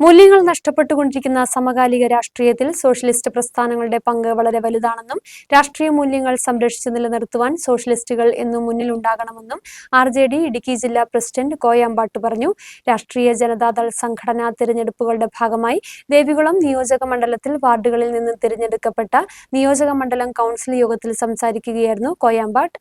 മൂല്യങ്ങൾ നഷ്ടപ്പെട്ടുകൊണ്ടിരിക്കുന്ന സമകാലിക രാഷ്ട്രീയത്തിൽ സോഷ്യലിസ്റ്റ് പ്രസ്ഥാനങ്ങളുടെ പങ്ക് വളരെ വലുതാണെന്നും രാഷ്ട്രീയ മൂല്യങ്ങൾ സംരക്ഷിച്ചു നിലനിർത്തുവാൻ സോഷ്യലിസ്റ്റുകൾ എന്നും മുന്നിലുണ്ടാകണമെന്നും ആർ ജെ ഡി ഇടുക്കി ജില്ലാ പ്രസിഡന്റ് കോയാമ്പാട്ട് പറഞ്ഞു. രാഷ്ട്രീയ ജനതാദൾ സംഘടനാ തിരഞ്ഞെടുപ്പുകളുടെ ഭാഗമായി ദേവികുളം നിയോജക മണ്ഡലത്തിൽ വാർഡുകളിൽ നിന്ന് തിരഞ്ഞെടുക്കപ്പെട്ട നിയോജക മണ്ഡലം കൗൺസിൽ യോഗത്തിൽ സംസാരിക്കുകയായിരുന്നു കോയാമ്പാട്ട്.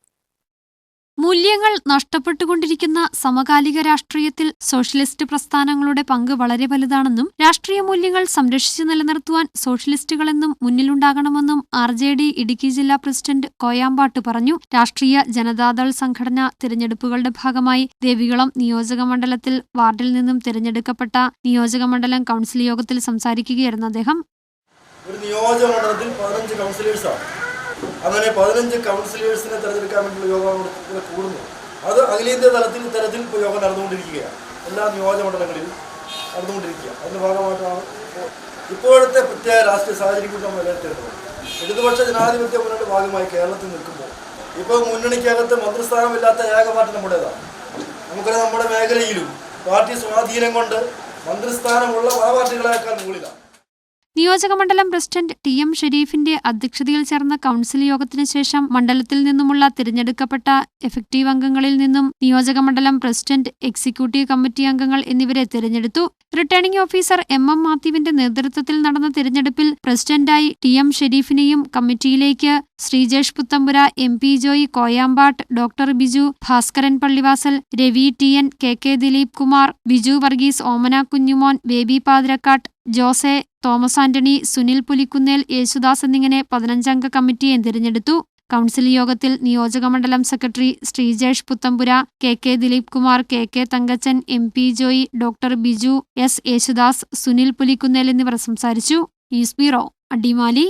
മൂല്യങ്ങൾ നഷ്ടപ്പെട്ടുകൊണ്ടിരിക്കുന്ന സമകാലിക രാഷ്ട്രീയത്തിൽ സോഷ്യലിസ്റ്റ് പ്രസ്ഥാനങ്ങളുടെ പങ്ക് വളരെ വലുതാണെന്നും രാഷ്ട്രീയ മൂല്യങ്ങൾ സംരക്ഷിച്ചു നിലനിർത്തുവാൻ സോഷ്യലിസ്റ്റുകളെന്നും മുന്നിലുണ്ടാകണമെന്നും ആർ ജെ ഡി ഇടുക്കി ജില്ലാ പ്രസിഡന്റ് കോയാമ്പാട്ട് പറഞ്ഞു. രാഷ്ട്രീയ ജനതാദൾ സംഘടന തിരഞ്ഞെടുപ്പുകളുടെ ഭാഗമായി ദേവികുളം നിയോജക മണ്ഡലത്തിൽ വാർഡിൽ നിന്നും തിരഞ്ഞെടുക്കപ്പെട്ട നിയോജക മണ്ഡലം കൗൺസിൽ യോഗത്തിൽ സംസാരിക്കുകയായിരുന്നു അദ്ദേഹം. ഒരു നിയോജക മണ്ഡലത്തിൽ പതിനഞ്ച് കൗൺസിലേഴ്സാണ്. അങ്ങനെ പതിനഞ്ച് കൗൺസിലേഴ്സിനെ തിരഞ്ഞെടുക്കാൻ വേണ്ടിയുള്ള യോഗം ഇവിടെ കൂടുന്നു. അത് അഖിലേന്ത്യാ തലത്തിൽ തരത്തിൽ ഇപ്പോൾ യോഗം നടന്നുകൊണ്ടിരിക്കുകയാണ്. എല്ലാ നിയോജക മണ്ഡലങ്ങളിലും നടന്നുകൊണ്ടിരിക്കുക അതിന്റെ ഭാഗമായിട്ടാണ് ഇപ്പോഴത്തെ പ്രത്യേക രാഷ്ട്രീയ സാഹചര്യം കൂടി നമ്മൾ വിലയിരുത്തേണ്ടത് ഇടതുപക്ഷ ജനാധിപത്യ മുന്നണിയുടെ ഭാഗമായി കേരളത്തിൽ നിൽക്കുമ്പോൾ ഇപ്പോൾ മുന്നണിക്കകത്ത് മന്ത്രിസ്ഥാനമില്ലാത്ത ഏക പാർട്ടി നമ്മുടേതാണ്. നമുക്കറിയാം നമ്മുടെ മേഖലയിലും പാർട്ടി സ്വാധീനം കൊണ്ട് മന്ത്രിസ്ഥാനമുള്ള ആ പാർട്ടികളെക്കാൾ മുകളിലാണ്. നിയോജകമണ്ഡലം പ്രസിഡന്റ് ടി എം ഷെരീഫിന്റെ അധ്യക്ഷതയിൽ ചേർന്ന കൌൺസിൽ യോഗത്തിന് ശേഷം മണ്ഡലത്തിൽ നിന്നുമുള്ള തിരഞ്ഞെടുക്കപ്പെട്ട എഫക്റ്റീവ് അംഗങ്ങളിൽ നിന്നും നിയോജകമണ്ഡലം പ്രസിഡന്റ് എക്സിക്യൂട്ടീവ് കമ്മിറ്റി അംഗങ്ങൾ എന്നിവരെ തിരഞ്ഞെടുത്തു. റിട്ടേണിംഗ് ഓഫീസർ എം എം മാത്യുവിന്റെ നേതൃത്വത്തിൽ നടന്ന തിരഞ്ഞെടുപ്പിൽ പ്രസിഡന്റായി ടി എം ഷെരീഫിനെയും കമ്മിറ്റിയിലേക്ക് Sreejesh Puthampura M P Joy Koyampattu doctor Biju Bhaskaran Pallivasal Ravi T N K K Dileep Kumar Biju Varghese Omana Kunjumon Baby Pathirakkattu Jose Thomas Antony Sunil Pulikkunnel Yesudas എന്നിങ്ങനെ പതിനഞ്ചംഗ കമ്മിറ്റിയെ തിരഞ്ഞെടുത്തു. Council യോഗത്തിൽ നിയോജകമണ്ഡലം secretary Sreejesh Puthampura K K Dileep Kumar K K Thankachan M P Joy doctor Biju S Yesudas Sunil Pulikkunnel എന്നിവർ സംസാരിച്ചു. News bureau Adimali.